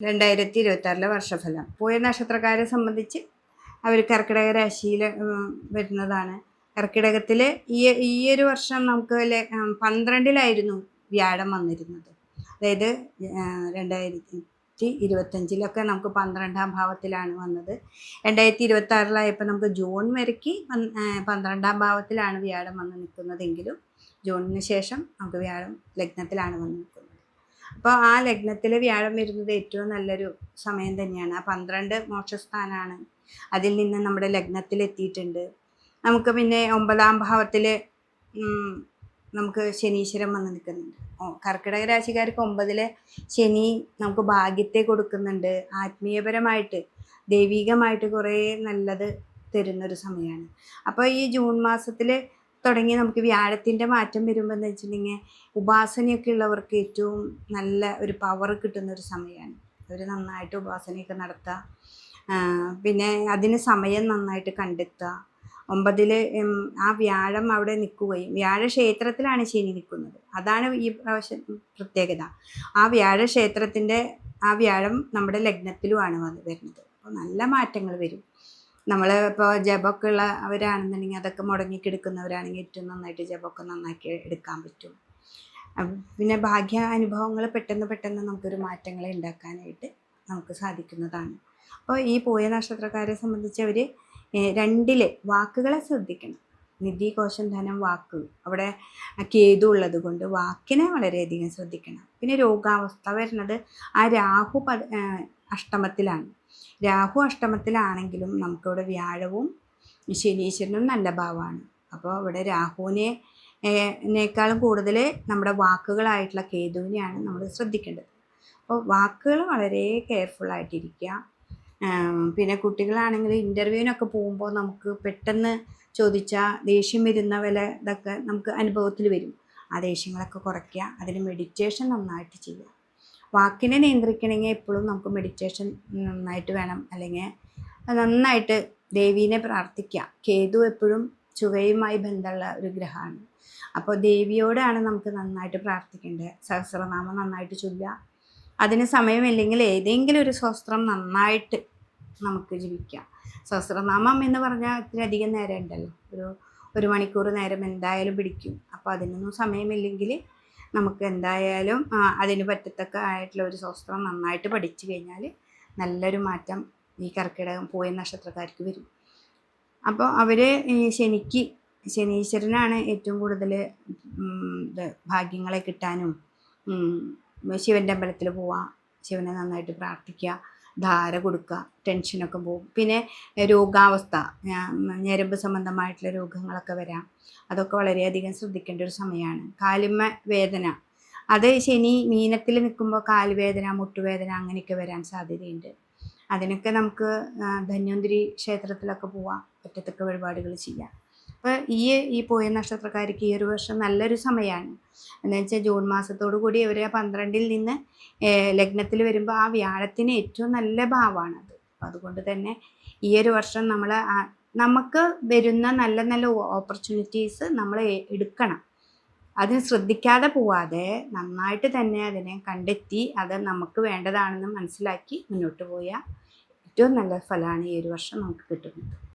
രണ്ടായിരത്തി ഇരുപത്താറിലെ വർഷഫലം. പൂയ നക്ഷത്രക്കാരെ സംബന്ധിച്ച് അവർ കർക്കിടക രാശിയിൽ വരുന്നതാണ്. കർക്കിടകത്തിൽ ഈ ഈ ഒരു വർഷം നമുക്ക് പന്ത്രണ്ടിലായിരുന്നു വ്യാഴം വന്നിരുന്നത്. അതായത് രണ്ടായിരത്തി ഇരുപത്തഞ്ചിലൊക്കെ നമുക്ക് പന്ത്രണ്ടാം ഭാവത്തിലാണ് വന്നത്. രണ്ടായിരത്തി ഇരുപത്തി ആറിലായപ്പോൾ നമുക്ക് ജൂൺ വരയ്ക്ക് പന്ത്രണ്ടാം ഭാവത്തിലാണ് വ്യാഴം വന്ന് നിൽക്കുന്നതെങ്കിലും ജൂണിന് ശേഷം നമുക്ക് വ്യാഴം ലഗ്നത്തിലാണ് വന്ന് നിൽക്കുന്നത്. അപ്പോൾ ആ ലഗ്നത്തിൽ വ്യാഴം വരുന്നത് ഏറ്റവും നല്ലൊരു സമയം തന്നെയാണ്. ആ പന്ത്രണ്ട് മോക്ഷസ്ഥാനാണ്. അതിൽ നിന്ന് നമ്മുടെ ലഗ്നത്തിൽ എത്തിയിട്ടുണ്ട്. നമുക്ക് പിന്നെ ഒമ്പതാം ഭാവത്തിൽ നമുക്ക് ശനീശ്വരം വന്ന് നിൽക്കുന്നുണ്ട്. കർക്കിടക രാശിക്കാർക്ക് ഒമ്പതിലെ ശനി നമുക്ക് ഭാഗ്യത്തെ കൊടുക്കുന്നുണ്ട്. ആത്മീയപരമായിട്ട് ദൈവികമായിട്ട് കുറേ നല്ലത് തരുന്നൊരു സമയമാണ്. അപ്പോൾ ഈ ജൂൺ മാസത്തിൽ തുടങ്ങി നമുക്ക് വ്യാഴത്തിന്റെ മാറ്റം വരുമ്പോൾ എന്ന് വെച്ചിട്ടുണ്ടെങ്കിൽ ഉപാസനയൊക്കെ ഉള്ളവർക്ക് ഏറ്റവും നല്ല ഒരു പവർ കിട്ടുന്ന ഒരു സമയമാണ് അവർ നന്നായിട്ട് ഉപാസനയൊക്കെ നടത്തുക പിന്നെ അതിന് സമയം നന്നായിട്ട് കണ്ടെത്തുക ഒമ്പതിൽ ആ വ്യാഴം അവിടെ നിൽക്കുകയും വ്യാഴ ക്ഷേത്രത്തിലാണ് ശനി നിൽക്കുന്നത്. അതാണ് ഈ പ്രാവശ്യം പ്രത്യേകത. ആ വ്യാഴ ക്ഷേത്രത്തിന്റെ ആ വ്യാഴം നമ്മുടെ ലഗ്നത്തിലുമാണ് വന്ന് വരുന്നത്. അപ്പോൾ നല്ല മാറ്റങ്ങൾ വരും. നമ്മൾ ഇപ്പോൾ ജപമൊക്കെ ഉള്ള അവരാണെന്നുണ്ടെങ്കിൽ അതൊക്കെ മുടങ്ങിക്കിടക്കുന്നവരാണെങ്കിൽ ഏറ്റവും നന്നായിട്ട് ജപമൊക്കെ നന്നാക്കി എടുക്കാൻ പറ്റും. പിന്നെ ഭാഗ്യ അനുഭവങ്ങൾ പെട്ടെന്ന് പെട്ടെന്ന് നമുക്കൊരു മാറ്റങ്ങളെ ഉണ്ടാക്കാനായിട്ട് നമുക്ക് സാധിക്കുന്നതാണ്. അപ്പോൾ ഈ പോയ നക്ഷത്രക്കാരെ സംബന്ധിച്ച് അവർ രണ്ടിലെ വാക്കുകളെ ശ്രദ്ധിക്കണം. നിധി കോശം ധനം വാക്ക്. അവിടെ കേതു ഉള്ളത് കൊണ്ട് വാക്കിനെ വളരെയധികം ശ്രദ്ധിക്കണം. പിന്നെ രോഗാവസ്ഥ വരുന്നത് ആ രാഹു അഷ്ടമത്തിലാണ്. രാഹു അഷ്ടമത്തിലാണെങ്കിലും നമുക്കിവിടെ വ്യാഴവും ശനീശ്വരനും നല്ല ഭാവമാണ്. അപ്പോൾ ഇവിടെ രാഹുവിനെ നേക്കാളും കൂടുതൽ നമ്മുടെ വാക്കുകളായിട്ടുള്ള കേതുവിനെയാണ് നമ്മൾ ശ്രദ്ധിക്കേണ്ടത്. അപ്പോൾ വാക്കുകൾ വളരെ ആം, പിന്നെ കുട്ടികളാണെങ്കിൽ ഇന്റർവ്യൂവിനൊക്കെ പോകുമ്പോൾ നമുക്ക് പെട്ടെന്ന് ചോദിച്ചാൽ ദേഷ്യം വരുന്ന വില ഇതൊക്കെ നമുക്ക് അനുഭവത്തിൽ വരും. ആ ദേഷ്യങ്ങളൊക്കെ കുറയ്ക്കുക. അതിന് മെഡിറ്റേഷൻ നന്നായിട്ട് ചെയ്യുക. വാക്കിനെ നിയന്ത്രിക്കണമെങ്കിൽ എപ്പോഴും നമുക്ക് മെഡിറ്റേഷൻ നന്നായിട്ട് വേണം. അല്ലെങ്കിൽ നന്നായിട്ട് ദേവീനെ പ്രാർത്ഥിക്കാം കേതു എപ്പോഴും ചുവയുമായി ബന്ധമുള്ള ഒരു ഗ്രഹമാണ്. അപ്പോൾ ദേവിയോടാണ് നമുക്ക് നന്നായിട്ട് പ്രാർത്ഥിക്കേണ്ടത്. സഹസ്രനാമം നന്നായിട്ട് ചൊല്ലുക. അതിന് സമയമില്ലെങ്കിൽ ഏതെങ്കിലും ഒരു സ്വസ്ത്രം നന്നായിട്ട് നമുക്ക് ജീവിക്കാം സഹസ്രനാമം എന്ന് പറഞ്ഞാൽ ഇത്തിരി അധികം നേരം ഉണ്ടല്ലോ ഒരു ഒരു മണിക്കൂർ നേരം എന്തായാലും പിടിക്കും. അപ്പോൾ അതിനൊന്നും സമയമില്ലെങ്കിൽ നമുക്ക് എന്തായാലും അതിന് പറ്റത്തക്ക ആയിട്ടുള്ള ഒരു സ്വസ്ത്രം നന്നായിട്ട് പഠിച്ചു കഴിഞ്ഞാൽ നല്ലൊരു മാറ്റം ഈ കർക്കിടകം പോയ നക്ഷത്രക്കാർക്ക് വരും. അപ്പോൾ അവർ ശനിക്ക് ശനീശ്വരനാണ് ഏറ്റവും കൂടുതൽ ഭാഗ്യങ്ങളെ കിട്ടാനും ശിവന്റെ അമ്പലത്തിൽ പോവാം ശിവനെ നന്നായിട്ട് പ്രാർത്ഥിക്കുക ധാര കൊടുക്കുക ടെൻഷനൊക്കെ പോകും. പിന്നെ രോഗാവസ്ഥ ഞരമ്പ് സംബന്ധമായിട്ടുള്ള രോഗങ്ങളൊക്കെ വരാം. അതൊക്കെ വളരെയധികം ശ്രദ്ധിക്കേണ്ട ഒരു സമയമാണ്. കാലിമ്മ വേദന. അത് ശനി മീനത്തിൽ നിൽക്കുമ്പോൾ കാലുവേദന മുട്ടുവേദന അങ്ങനെയൊക്കെ വരാൻ സാധ്യതയുണ്ട്. അതിനൊക്കെ നമുക്ക് ധന്വന്തിരി ക്ഷേത്രത്തിലൊക്കെ പോവാം. ഒറ്റത്തൊക്കെ വഴിപാടുകൾ ചെയ്യാം. അപ്പോൾ ഈ ഈ പോയ നക്ഷത്രക്കാർക്ക് ഈ ഒരു വർഷം നല്ലൊരു സമയമാണ് എന്ന് വെച്ചാൽ ജൂൺ മാസത്തോടു കൂടി ഇവർ പന്ത്രണ്ടിൽ നിന്ന് ലഗ്നത്തിൽ വരുമ്പോൾ ആ വ്യാഴത്തിന് ഏറ്റവും നല്ല ഭാവമാണത് അപ്പം അതുകൊണ്ട് തന്നെ ഈ ഒരു വർഷം നമ്മൾ നമുക്ക് വരുന്ന നല്ല നല്ല ഓപ്പർച്യൂണിറ്റീസ് നമ്മൾ എടുക്കണം. അതിന് ശ്രദ്ധിക്കാതെ പോവാതെ നന്നായിട്ട് തന്നെ അതിനെ കണ്ടെത്തി അത് നമുക്ക് വേണ്ടതാണെന്ന് മനസ്സിലാക്കി മുന്നോട്ട് പോയാൽ ഏറ്റവും നല്ല ഫലമാണ് ഈ ഒരു വർഷം നമുക്ക് കിട്ടുന്നത്.